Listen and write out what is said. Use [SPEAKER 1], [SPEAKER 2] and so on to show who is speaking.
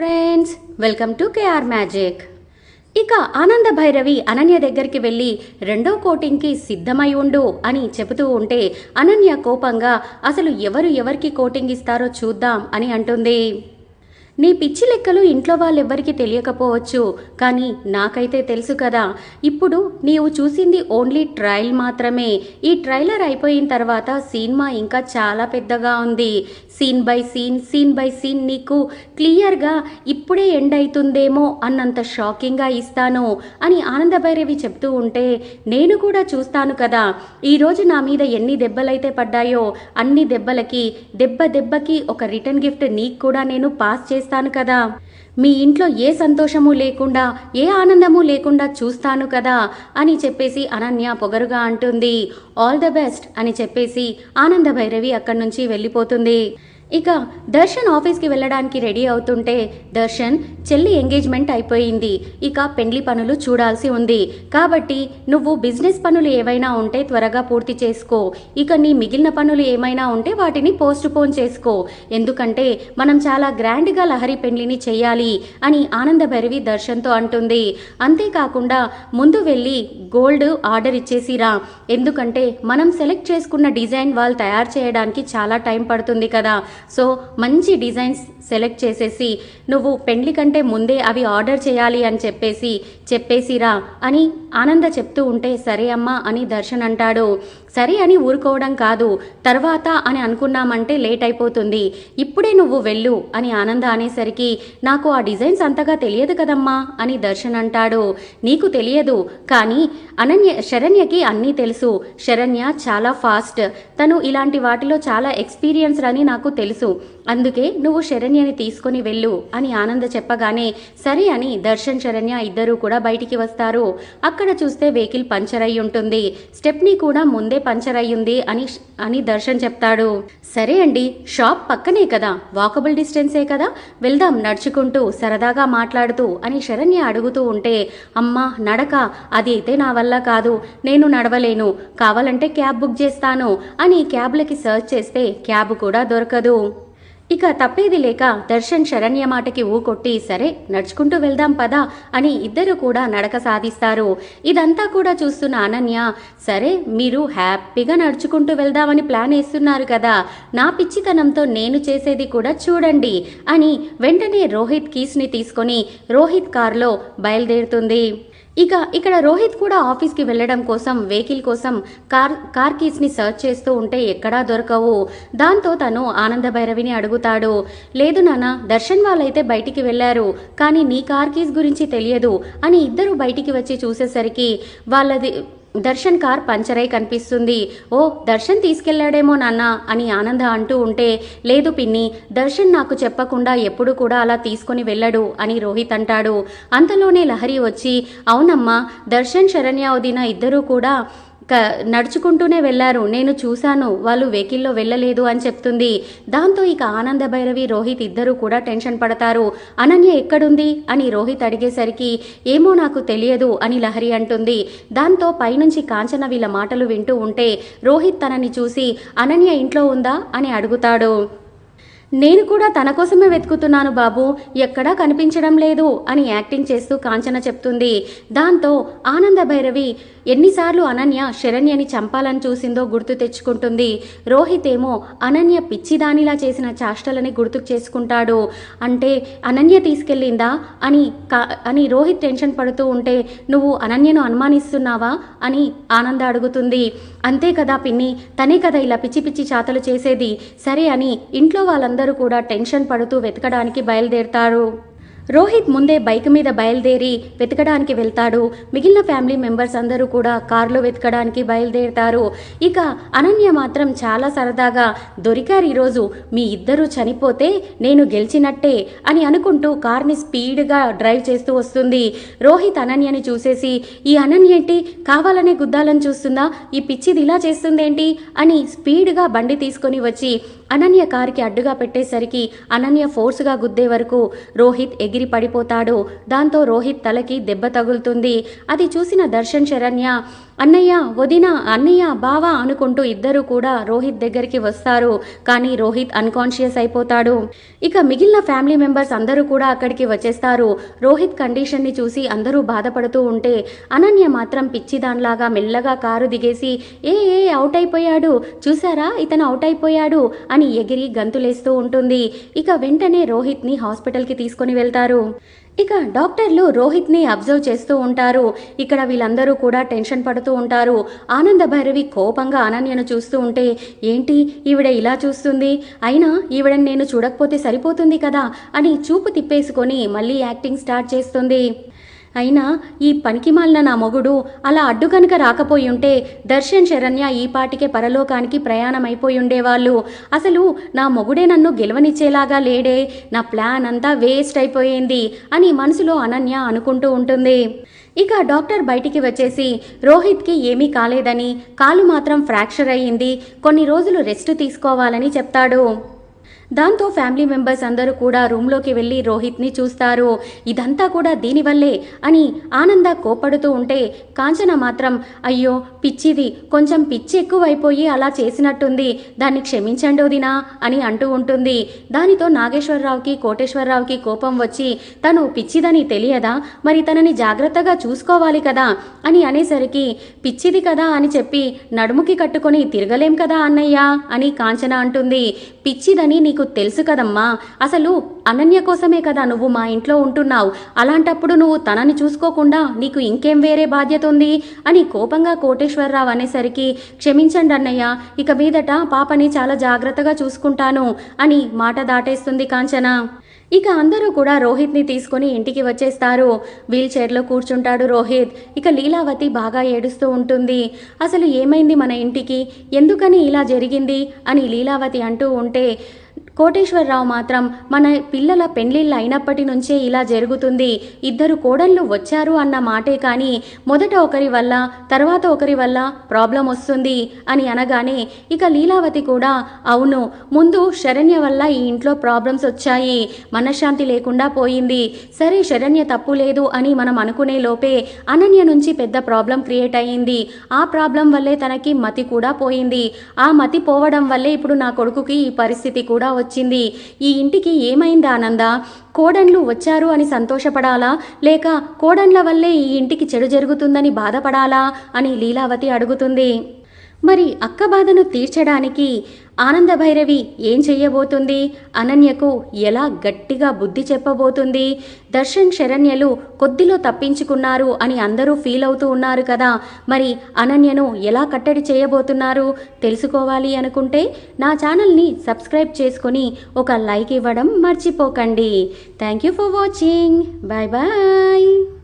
[SPEAKER 1] Friends welcome to KR magic ఇక ఆనంద భైరవి అనన్య దగ్గరికి వెళ్ళి రెండో కోటింగ్కి సిద్ధమై ఉండు అని చెబుతూ ఉంటే అనన్య కోపంగా అసలు ఎవరు ఎవరికి కోటింగ్ ఇస్తారో చూద్దాం అని అంటుంది. నీ పిచ్చి లెక్కలు ఇంట్లో వాళ్ళెవ్వరికీ తెలియకపోవచ్చు. కానీ నాకైతే తెలుసు కదా. ఇప్పుడు నీవు చూసింది ఓన్లీ ట్రయల్ మాత్రమే. ఈ ట్రైలర్ అయిపోయిన తర్వాత సినిమా ఇంకా చాలా పెద్దగా ఉంది. Scene by scene scene by scene నీకు క్లియర్గా ఇప్పుడే ఎండ్ అవుతుందేమో అన్నంత షాకింగ్గా ఇస్తాను అని ఆనందభైరవి చెప్తూ ఉంటే నేను కూడా చూస్తాను కదా. ఈరోజు నా మీద ఎన్ని దెబ్బలైతే పడ్డాయో అన్ని దెబ్బలకి దెబ్బ దెబ్బకి ఒక రిటర్న్ గిఫ్ట్ నీకు కూడా నేను పాస్ చేస్తాను కదా. మీ ఇంట్లో ఏ సంతోషము లేకుండా ఏ ఆనందము లేకుండా చూస్తాను కదా అని చెప్పేసి అనన్య పొగరుగా అంటుంది. ఆల్ ద బెస్ట్ అని చెప్పేసి ఆనంద భైరవి అక్కడి నుంచి వెళ్ళిపోతుంది. ఇక దర్శన్ ఆఫీస్కి వెళ్ళడానికి రెడీ అవుతుంటే దర్శన్ చెల్లి ఎంగేజ్మెంట్ అయిపోయింది. ఇక పెండ్లి పనులు చూడాల్సి ఉంది. కాబట్టి నువ్వు బిజినెస్ పనులు ఏవైనా ఉంటే త్వరగా పూర్తి చేసుకో. ఇక నీ మిగిలిన పనులు ఏమైనా ఉంటే వాటిని పోస్ట్ పోన్ చేసుకో. ఎందుకంటే మనం చాలా గ్రాండ్గా లహరి పెండ్లిని చెయ్యాలి అని ఆనంద భైరవి దర్శన్తో అంటుంది. అంతేకాకుండా ముందు వెళ్ళి గోల్డ్ ఆర్డర్ ఇచ్చేసిరా. ఎందుకంటే మనం సెలెక్ట్ చేసుకున్న డిజైన్ వాళ్ళు తయారు చేయడానికి చాలా టైం పడుతుంది కదా. సో మంచి డిజైన్స్ సెలెక్ట్ చేసేసి నువ్వు పెండ్లి కంటే ముందే అవి ఆర్డర్ చేయాలి అని చెప్పేసి చెప్పేసిరా అని ఆనంద చెప్తూ ఉంటే సరే అమ్మా అని దర్శన్ అంటాడు. సరే అని ఊరుకోవడం కాదు. తర్వాత అని అనుకున్నామంటే లేట్ అయిపోతుంది. ఇప్పుడే నువ్వు వెళ్ళు అని ఆనంద అనేసరికి నాకు ఆ డిజైన్స్ అంతగా తెలియదు కదమ్మా అని దర్శన్ అంటాడు. నీకు తెలియదు కానీ అనన్య శరణ్యకి అన్నీ తెలుసు. శరణ్య చాలా ఫాస్ట్. తను ఇలాంటి వాటిలో చాలా ఎక్స్పీరియన్స్ అని నాకు తెలుసు. అందుకే నువ్వు శరణ్యని తీసుకొని వెళ్ళు అని ఆనంద చెప్పగానే సరే అని దర్శన్ శరణ్య ఇద్దరూ కూడా బయటికి వస్తారు. అక్కడ చూస్తే వెహికల్ పంచర్ అయి ఉంటుంది. స్టెప్ని కూడా ముందే పంచర్ అయ్యింది అని అని దర్శన్ చెప్తాడు. సరే అండి షాప్ పక్కనే కదా వాకబుల్ డిస్టెన్సే కదా వెళ్దాం నడుచుకుంటూ సరదాగా మాట్లాడుతూ అని శరణ్య అడుగుతూ ఉంటే అమ్మా నడక అది అయితే నా వల్ల కాదు నేను నడవలేను కావాలంటే క్యాబ్ బుక్ చేస్తాను అని క్యాబ్లకి సర్చ్ చేస్తే క్యాబ్ కూడా దొరకదు. ఇక తప్పేది లేక దర్శన్ శరణ్య మాటకి ఊకొట్టి సరే నడుచుకుంటూ వెళ్దాం పదా అని ఇద్దరు కూడా నడక సాధిస్తారు. ఇదంతా కూడా చూస్తున్న అనన్య సరే మీరు హ్యాపీగా నడుచుకుంటూ వెళ్దామని ప్లాన్ వేస్తున్నారు కదా నా పిచ్చితనంతో నేను చేసేది కూడా చూడండి అని వెంటనే రోహిత్ కీస్ని తీసుకొని రోహిత్ కారులో బయలుదేరుతుంది. ఇక ఇక్కడ రోహిత్ కూడా ఆఫీస్కి వెళ్ళడం కోసం వెహికల్ కోసం కార్ కార్ కీస్ని సర్చ్ చేస్తూ ఉంటే ఎక్కడా దొరకవు. దాంతో తను ఆనంద భైరవిని అడుగుతాడు. లేదు నాన్న దర్శన్ వాళ్ళైతే బయటికి వెళ్ళారు కానీ నీ కార్ కీస్ గురించి తెలియదు అని ఇద్దరు బయటికి వచ్చి చూసేసరికి వాళ్ళది దర్శన్ కార్ పంచర్ కనిపిస్తుంది. ఓ దర్శన్ తీసుకెళ్ళాడేమో నాన్న అని ఆనంద అంటూ ఉంటే లేదు పిన్ని దర్శన్ నాకు చెప్పకుండా ఎప్పుడు కూడా అలా తీసుకొని వెళ్ళడు అని రోహిత్ అంటాడు. అంతలోనే లహరి వచ్చి అవునమ్మా దర్శన్ శరణ్య వదిన ఇద్దరూ కూడా నడుచుకుంటూనే వెళ్ళారు నేను చూశాను వాళ్ళు వెహికల్లో వెళ్ళలేదు అని చెప్తుంది. దాంతో ఇక ఆనంద భైరవి రోహిత్ ఇద్దరూ కూడా టెన్షన్ పడతారు. అనన్య ఎక్కడుంది? అని రోహిత్ అడిగేసరికి ఏమో నాకు తెలియదు అని లహరి అంటుంది. దాంతో పైనుంచి కాంచన వీళ్ళ మాటలు వింటూ ఉంటే రోహిత్ తనని చూసి అనన్య ఇంట్లో ఉందా? అని అడుగుతాడు. నేను కూడా తన కోసమే వెతుకుతున్నాను బాబు. ఎక్కడా కనిపించడం లేదు అని యాక్టింగ్ చేస్తూ కాంచన చెప్తుంది. దాంతో ఆనంద భైరవి ఎన్నిసార్లు అనన్య శరణ్యని చంపాలని చూసిందో గుర్తు తెచ్చుకుంటుంది. రోహిత్ ఏమో అనన్య పిచ్చిదానిలా చేసిన చాష్టలని గుర్తుకు చేసుకుంటాడు. అంటే అనన్య తీసుకెళ్ళిందా? అని కా అని రోహిత్ టెన్షన్ పడుతూ ఉంటే నువ్వు అనన్యను అనుమానిస్తున్నావా? అని ఆనంద అడుగుతుంది. అంతే కదా పిన్ని తనే కదా ఇలా పిచ్చి పిచ్చి చాతలు చేసేది. సరే అని ఇంట్లో వాళ్ళందరూ కూడా టెన్షన్ పడుతూ వెతకడానికి బయలుదేరతారు. రోహిత్ ముందే బైక్ మీద బయలుదేరి వెతకడానికి వెళ్తాడు. మిగిలిన ఫ్యామిలీ మెంబర్స్ అందరూ కూడా కారులో వెతకడానికి బయలుదేరుతారు. ఇక అనన్య మాత్రం చాలా సరదాగా దొరికారు ఈరోజు మీ ఇద్దరూ చనిపోతే నేను గెలిచినట్టే అని అనుకుంటూ కార్ని స్పీడ్గా డ్రైవ్ చేస్తూ వస్తుంది. రోహిత్ అనన్యని చూసేసి ఈ అనన్య ఏంటి? కావాలనే గుద్దాలని చూస్తుందా? ఈ పిచ్చిది ఇలా చేస్తుందేంటి? అని స్పీడ్గా బండి తీసుకొని వచ్చి అనన్య కారుకి అడ్డుగా పెట్టేసరికి అనన్య ఫోర్స్గా గుద్దే వరకు రోహిత్ ఎగిరి పడిపోతాడు దాంతో రోహిత్ తలకి దెబ్బ తగులుతుంది. అది చూసిన దర్శన్ శరణ్య అన్నయ్య వదిన అన్నయ్య బావా అనుకుంటూ ఇద్దరు కూడా రోహిత్ దగ్గరికి వస్తారు. కానీ రోహిత్ అన్కాన్షియస్ అయిపోతాడు. ఇక మిగిలిన ఫ్యామిలీ మెంబర్స్ అందరూ కూడా అక్కడికి వచ్చేస్తారు. రోహిత్ కండిషన్ని చూసి అందరూ బాధపడుతూ ఉంటే అనన్య మాత్రం పిచ్చిదాన్లాగా మెల్లగా కారు దిగేసి ఏ ఏ అవుట్ అయిపోయాడు చూసారా ఇతను అవుట్ అయిపోయాడు అని ఎగిరి గంతులేస్తూ ఉంటుంది. ఇక వెంటనే రోహిత్ని హాస్పిటల్కి తీసుకొని వెళ్తారు. ఇక డాక్టర్లు రోహిత్ని అబ్జర్వ్ చేస్తూ ఉంటారు. ఇక్కడ వీళ్ళందరూ కూడా టెన్షన్ పడుతూ ఉంటారు. ఆనంద భైరవి కోపంగా అనన్యను చూస్తూ ఉంటే ఏంటి? ఈవిడ ఇలా చూస్తుంది? అయినా ఈవిడని నేను చూడకపోతే సరిపోతుంది కదా? అని చూపు తిప్పేసుకొని మళ్ళీ యాక్టింగ్ స్టార్ట్ చేస్తుంది. అయినా ఈ పనికిమాలిన నా మొగుడు అలా అడ్డు కనుక రాకపోయి ఉంటే దర్శన్ శరణ్య ఈ పాటికే పరలోకానికి ప్రయాణం అయిపోయి ఉండేవాళ్ళు అసలు నా మొగుడే నన్ను గెలవనిచ్చేలాగా లేడే నా ప్లాన్ అంతా వేస్ట్ అయిపోయింది అని మనసులో అనన్య అనుకుంటూ ఉంటుంది. ఇక డాక్టర్ బయటికి వచ్చేసి రోహిత్కి ఏమీ కాలేదని కాలు మాత్రం ఫ్రాక్చర్ అయ్యింది కొన్ని రోజులు రెస్ట్ తీసుకోవాలని చెప్తాడు. దాంతో ఫ్యామిలీ మెంబర్స్ అందరూ కూడా రూమ్లోకి వెళ్ళి రోహిత్ని చూస్తారు. ఇదంతా కూడా దీనివల్లే అని ఆనంద కోపడుతూ ఉంటే కాంచన మాత్రం అయ్యో పిచ్చిది కొంచెం పిచ్చి ఎక్కువైపోయి అలా చేసినట్టుంది. దాన్ని క్షమించండి వదినా అని అంటూ ఉంటుంది. దానితో నాగేశ్వరరావుకి కోటేశ్వరరావుకి కోపం వచ్చి తను పిచ్చిదని తెలియదా? మరి తనని జాగ్రత్తగా చూసుకోవాలి కదా అని అనేసరికి పిచ్చిది కదా అని చెప్పి నడుముకి కట్టుకొని తిరగలేం కదా అన్నయ్య అని కాంచన అంటుంది. పిచ్చిదని నీకు తెలుసు కదమ్మా. అసలు అనన్య కోసమే కదా నువ్వు మా ఇంట్లో ఉంటున్నావు. అలాంటప్పుడు నువ్వు తనని చూసుకోకుండా నీకు ఇంకేం వేరే బాధ్యత ఉంది? అని కోపంగా కోటేశ్వరరావు అనేసరికి క్షమించండి అన్నయ్య ఇక మీదట పాపని చాలా జాగ్రత్తగా చూసుకుంటాను అని మాట దాటేస్తుంది కాంచన. ఇక అందరూ కూడా రోహిత్ని తీసుకుని ఇంటికి వచ్చేస్తారు. వీల్ చైర్లో కూర్చుంటాడు రోహిత్. ఇక లీలావతి బాగా ఏడుస్తూ ఉంటుంది. అసలు ఏమైంది మన ఇంటికి? ఎందుకని ఇలా జరిగింది? అని లీలావతి అంటూ ఉంటే కోటేశ్వరరావు మాత్రం మన పిల్లల పెళ్ళిళ్ళు అయినప్పటి నుంచే ఇలా జరుగుతుంది. ఇద్దరు కోడళ్ళు వచ్చారు అన్న మాటే కానీ మొదట ఒకరి వల్ల తర్వాత ఒకరి వల్ల ప్రాబ్లం వస్తుంది అని అనగానే ఇక లీలావతి కూడా అవును ముందు శరణ్య వల్ల ఈ ఇంట్లో ప్రాబ్లమ్స్ వచ్చాయి. మనశ్శాంతి లేకుండా పోయింది. సరే శరణ్య తప్పు లేదు అని మనం అనుకునే లోపే అనన్య నుంచి పెద్ద ప్రాబ్లం క్రియేట్ అయ్యింది. ఆ ప్రాబ్లం వల్లే తనకి మతి కూడా పోయింది. ఆ మతి పోవడం వల్లే ఇప్పుడు నా కొడుకుకి ఈ పరిస్థితి కూడా వచ్చింది వచ్చింది. ఈ ఇంటికి ఏమైంది ఆనంద కోడన్లు వచ్చారు అని సంతోషపడాలా? లేక కోడన్ల వల్లే ఈ ఇంటికి చెడు జరుగుతుందని బాధపడాలా? అని లీలావతి అడుగుతుంది. మరి అక్క బాధను తీర్చడానికి ఆనంద భైరవి ఏం చెయ్యబోతుంది? అనన్యకు ఎలా గట్టిగా బుద్ధి చెప్పబోతుంది? దర్శన్ శరణ్యలు కొద్దిలో తప్పించుకున్నారు అని అందరూ ఫీల్ అవుతూ ఉన్నారు కదా. మరి అనన్యను ఎలా కట్టడి చేయబోతున్నారు? తెలుసుకోవాలి అనుకుంటే నా ఛానల్ని సబ్స్క్రైబ్ చేసుకొని ఒక లైక్ ఇవ్వడం మర్చిపోకండి. Thank you for watching. Bye bye